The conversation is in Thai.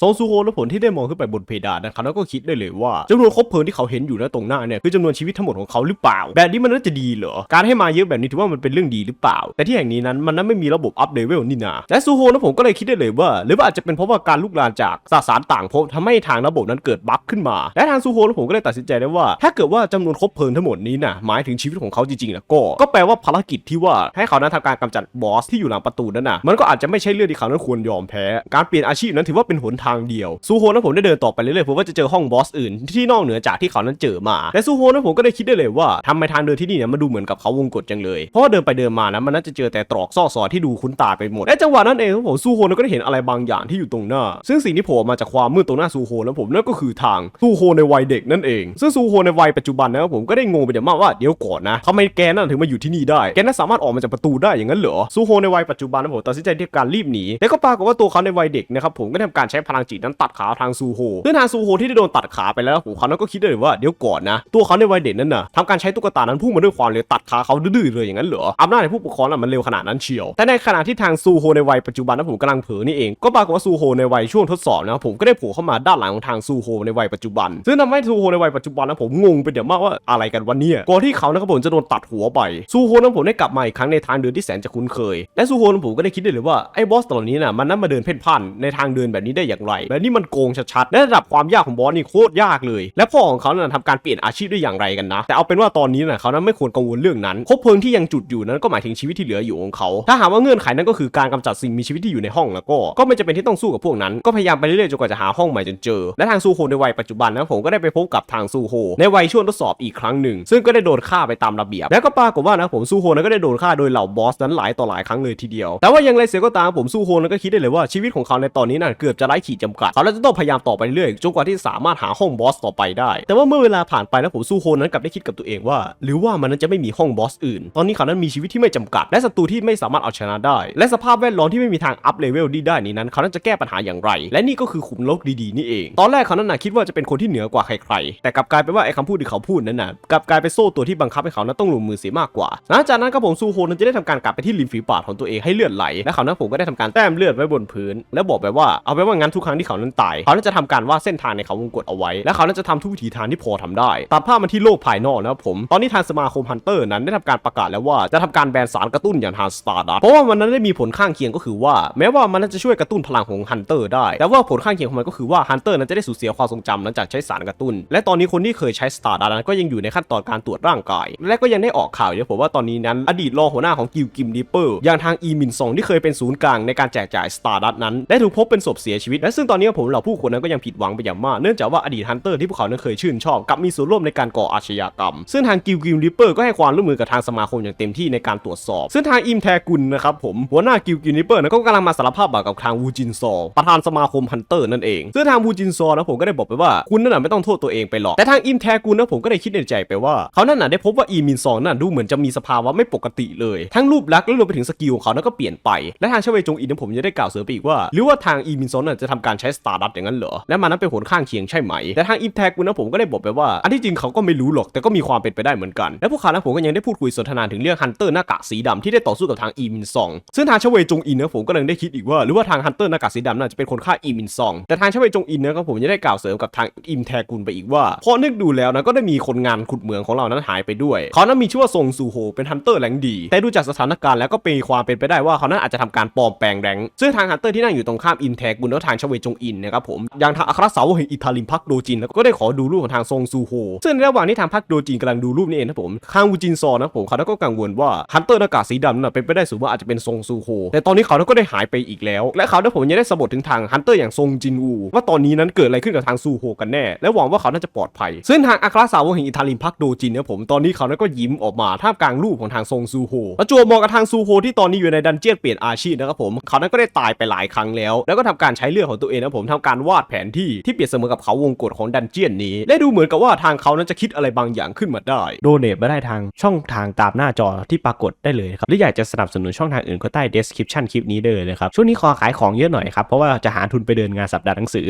ซองซูโฮและผลที่ได้มองขึ้นไปบนเพดานนะครับแล้วก็คิดได้เลยว่าจำนวนคบเพลิงที่เขาเห็นอยู่ณตรงหน้าเนี่ยคือจำนวนชีวิตทั้งหมดของเขาหรือเปล่า แบบนี้มันน่าจะดีเหรอ การให้มาเยอะแบบนี้ถือว่ามันเป็นเรื่องดีหรือเปล่า แต่ที่แห่งนี้นั้นมันนั้นไม่มีระบบอัพเลเวลนี่นาและซูโฮนะผมก็เลยคิดได้เลยว่า หรือว่าอาจจะเป็นเพราะว่าการลุกลามจากสสารต่างภพทำให้ทางระบบนั้นเกิดบั๊กขึ้นมา และทางซูโฮนะผมก็เลยตัดสินใจได้ว่า ถ้าเกิดว่าจำนวนคบเพลิงทั้งหมดนี้นะหมายถึงชีวิตของเขาจริงๆแล้วก็ก็แปลว่าภารกิจที่ว่าให้เขานั้นทำการกำจัดบอสที่อยู่หลังประตูนั้นน่ะมันก็อาจจะไม่ใช่เรื่องที่เขานั้นควรยอมแพ้ การเปลี่ยนอาชีพนั้นถือว่าเป็นหนทางเดียวซูโฮนั้นผมได้เดินต่อไปเรื่อยๆผมว่าจะเจอห้องบอสอื่นที่นอกเหนือจากที่เขานั้นเจอมาและซูโฮนั้นผมก็ได้คิดได้เลยว่าทำไมทางเดินที่นี่เนี่ยมันดูเหมือนกับเขาวงกฏจังเลยเพราะว่าเดินไปเดินมานะมันน่าจะเจอแต่ตรอกซอกซอยที่ดูคุ้นตาไปหมดและจังหวะนั้นเองผมซูโฮนก็ได้เห็นอะไรบางอย่างที่อยู่ตรงหน้า ซึ่งสิ่งที่โผล่มาจากความมืดตรงหน้าซูโฮนั้นผมนั่นก็คือทางซูโฮในวัยเด็กนั่นเอง ซึ่งซูโฮในวัยปัจจุบันนะครับผมก็ได้งงไปเดี๋ยวมากว่าเดี๋ยวก่อนนะทำไมแกนั่นถึงมาอยู่ที่นี่ได้แกนั้นสามารถออกมาจากประตูได้อย่างนั้นเหรอซูโฮในวัยปัจจุบันนะผมตัดสินใจที่การรีบหนีแล้วก็ปรากฏว่าตัวเขาในวัยเด็กนะครับผมก็ทำการใช้พลังจิตนั้นตัดขาทางซูโฮซึ่งทางซูโฮที่ได้โดนตัดขาไปแล้วผมเขานั้นก็คิดได้เลยว่าเดี๋ยวก่อนนะตัวเขาในวัยเด็กนั้นน่ะทำการใช้ตุ๊กตานั้นพุ่งมาด้วยความเร็วตัดขาเขาดื้อๆเลยอย่างนั้นเหรออำนาจในผู้ปกครองน่ะมันเร็วขนาดนั้นเชียว แต่ในขณะที่ทางซูโฮในวัยปัจจุบันนะผมกำลังเผลอนี่เองก็ปรากฏว่าซูโฮในวัยช่วงทดสอบนะผมก็ได้โผล่เข้ามาด้านหลังของทางซูโฮในวัยปัจจุบัน ซึ่งทำให้ซูโฮในวัยปัจจุบันนะผมงงไปเดี๋ยวมากว่าอะไรกันวันนี้ก่อนที่เขานะครับผมจะโดนตัดหัวไปซูโฮนั้นผมได้กลับมาอีกครั้งในทางเดินที่แสนจะคุ้นเคยและซูโฮนั้นผมก็ได้คิดได้เลยว่าไอ้บอสตัวนี้น่ะมันนั่นมาเดินเพ่นพ่านในทางเดินแบบนี้ได้อย่างไรแบบนี้มันโกงชัดๆและระดับความยากของบอสนี่โคตรยากเลย และพ่อของเขาน่ะทำการเปลี่ยนอาชีพได้อย่างไรกันนะ แต่เอาเป็นว่าตอนนี้น่ะเขานั้นไม่ควรกังวลเรื่องนั้นคบเพลิงที่ยังจุดอยู่นั้นก็หมายถึงชีวิตที่เหลืออยู่ของเขา ถ้าหากว่าเงื่อนไขนั้นก็คือการกำจัดสิ่งมีชีวิตที่อยู่ในห้องแล้วก็ก็ไม่จำเป็นที่ต้องสู้กับพวกนั้นก็พยายามไปเรื่อยๆจนกว่าจะหาห้องใหม่จนเจอ และทางซูโฮในวัยปัจจุบันนะผมก็ได้ไปพบกับทางซูโฮในวัยช่วงทดสอบอีกครั้งหนึ่ง ซึ่งก็ได้โดนฆ่าไปตามระเบียบ แล้วก็ปรากฏว่านะผมซูโฮนั้นก็ได้โดนฆ่าโดยเหล่าบอสนั้นหลายต่อหลายครั้งเลยทีเดียว แต่ว่าอยังไรเสียก็ตามผมซูโฮนั้นก็คิดได้เลยว่าชีวิตของเขาในตอนนี้น่ะเกือบจะไร้ขีดจำกัด เขาจะต้องพยายามต่อไปเรื่อยจนกว่าที่สามารถหาห้องบอสต่อไปได้ แต่ว่าเมื่อเวลาผ่านไปแล้วผมซูโฮนั้นกลับได้คิดกับตัวเองว่า หรือว่ามันนั้นจะไม่มีห้องบอสอื่น ตอนนี้เขานั้นมีชีวิตที่ไม่จำกัด และศัตรูที่ไม่สามารถเอาชนะได้ และสภาพแวดล้อมที่ไม่มีทางอัพเลเวลนี้ได้นี้นั้น เขานั้นจะแก้ปัญหาอย่างไร และนี่ก็คือขุมนรกดีๆนี่เอง ตอนแรกเขานั้นนะคิดว่าจะเป็นคนที่เหนือกว่าใครๆ แต่กลับกลายเป็นว่าไอ้คำพูดที่เขาพูดนั้นน่ะกลับกลายเป็นโซ่ตัวที่บังคับให้เขานั้นต้องลงมือเสียมากกว่า หลังจากนั้นก็ผมซูโฮนั้นจะได้ทำการกลับไปที่ริมฝีปากของตัวเองให้เลือดไหล และเขานั้นผมก็ได้ทำการแต้มเลือดไว้บนพื้น แล้วบอกไปว่าเอาไว้ว่างั้นทุกครั้งที่เขานั้นตายเขาจะทำการวาดเส้นทางในเขาวงกตเอาไว้ และเขานั้นจะทำทุกวิถีทางที่พอทำได้ตัดภาพมาที่โลกภายนอกนะครับผม ตอนนี้ทางสมาคมฮันเตอร์นั้นได้ทำการประกาศแล้วว่าจะทำการแบนสารกระตุ้นอย่างทางสตาร์ดัเพราะว่ามันนั้นได้มีผลข้างเคียงก็คือว่า แม้ว่ามันนั้นจะช่วยกระตุ้นพลังของฮันเตอร์ได้ แต่ว่าผลข้างเคียงของมันก็คือว่าฮันเตอร์นั้นจะได้สูญเสียความทรงจำหลังจากใช้สารกระตุ้น และตอนนี้คนที่เคยใช้สตาร์ดันั้นก็ยังอยู่ในขั้นตอนการตรวจร่างกาย และก็ยังได้ออกข่าวเยอะผมว่าตอนนี้นั้นอดีตรองหัวหน้าของกิลกิมดิปเปอร์อย่างทางอีมินซองที่เคยเป็นศูนย์กลางในการแจกจ่ายสตาร์ดันั้นได้ถูกพบเป็นศพเสียชีวิตและซึ่งตอนนี้ผมเหล่าผู้คนนั้นก็ยังผิดหวังไปอย่างมาก เนื่องจากว่าอดีตฮันเตอร์ที่พวกเขานั้นเคยชื่นชอบกับมีส่วนร่วมในการก่ออาชญากรรม ซึ่งทางกิลกิมดิปเปอร์ก็ให้ความร่วมมือกับทางสมาคมอย่างเต็มที่ในการตรวจสอบ ซึ่งทางอิมแทกุลนะครับผมหัวหน้ากิลกิมดิปเปอร์นั้นก็กำลังมาสารภาพบาปกับทางวูจินซอประธานสมาคมฮันเตอร์นั่นเองซึ่งทางวูจินซอนะผมก็ได้บอกไปว่าคุณนั่นน่ะไม่ต้องโทษตัวเองไปหรอกแต่ทางอิมแทกุลนะผมก็ได้คิดในใจไปว่าเขานั่นน่ะได้พบว่าอีมินซองนั่นดูเหมือนจะมีสภาวะไม่ปกติเลย ทั้งรูปลักษณ์และรวมไปถึงสกิลของเขานั้นก็เปลี่ยนไปและทางเชเวจงอินนะผมยังได้กล่าวเสริมไปอีกว่าหรือว่าทางอีมินซองน่ะจะทำการใช้สตาร์ดัตอย่างนั้นเหรอ และมันนั้นเป็นผลข้างเคียงใช่ไหม แต่ทางอิมแทกุลนะผมก็ได้บอกไปว่า อันที่จริงเขาก็ไม่รู้หรอก แต่ก็มีความเป็นไปได้เหมือนกัน และพวกเขานะผมก็ยังได้พูดคุยสนทนาถึงเรื่องฮันเตอร์หน้ากากสีดำที่ได้ต่อสู้กับทางอีมินซอง ซึ่งทางชเวจงอินนะผมก็ยังได้คิดอีกว่าหรือว่าทางฮันเตอร์หน้ากากสีดำน่าจะเป็นคนฆ่าอีมินซอง แต่ทางชเวจงอินนะครับผมยังได้กล่าวเสริมกับทางอิมแทกุลไปอีกว่าพอนึกดูแล้วนะก็ได้มีคนงานขุดเหมืองของเรานั้นหายไปด้วย เขานั้นมีชื่อว่าซงซูโฮเป็นฮันเตอร์แรงดี แต่ดูจากสถานการณ์แล้วก็เป็นความเป็นไปได้ว่าเขานั้นอาจจะทำการปลอมแปลงแรงซึ่งทางฮันเตอร์ที่นั่งอยู่ตรงข้ามอิมแทกุลและทางชเวจงอินนะครับผมอย่างทางอัครสาวแห่งอิตาลิมพักโดจินแล้วก็ได้ขอดูรูปของทางซงซูโฮซึ่งในระหว่างที่ทางพักโดจินกำลังดูรูปนี้เองนะผมทางวูจินซอนะผมเขาก็กังวลว่าฮันเตอร์หน้ากากสีดำน่ะเป็นไปได้สูงว่าอาจจะเป็นซงซูโฮแต่ตอนนี้เขาก็ได้หายไปอีกแล้ว และเขาได้ผมยังได้สะบดถึงทางฮันเตอร์อย่างซงจินวูว่าตอนนี้นั้นเกิดอะไรขึ้นกับทางซูโฮกันแน่ และหวังว่าเขาน่าจะปลอดภัย ซึ่งทางอัครสาวแห่งอิตาลิมพักโดจินเนี่ยผมตอนนี้เขาก็ยิ้มออกมาท่ามกลางรูปของทางซงซูโฮประจวบเหมาะกับทางซูโฮที่ตอนนี้อยู่ในดันเจียนเปลี่ยนอาชีพนะครับผมเขานั้นก็ได้ตายไปหลายครั้งแล้ว แล้วก็ทำการใช้เลือดของตัวเองนะผมทำการวาดแผนที่ที่เปรียบเสมือนกับเขาวงกฏของดันเจียนนี้ และดูเหมือนกับว่าทางเขานั้นจะคิดอะไรบางอย่างขึ้นมาได้ โดเนทมาได้ทางช่องทางตามหน้าจอที่ปรากฏได้เลยครับหรืออยากจะสนับสนุนช่องทางอื่นก็ใต้ description คลิปนี้ได้เลยนะครับช่วงนี้ขอขายของเยอะหน่อยครับเพราะว่าจะหาทุนไปเดินงานสัปดาห์หนังสือ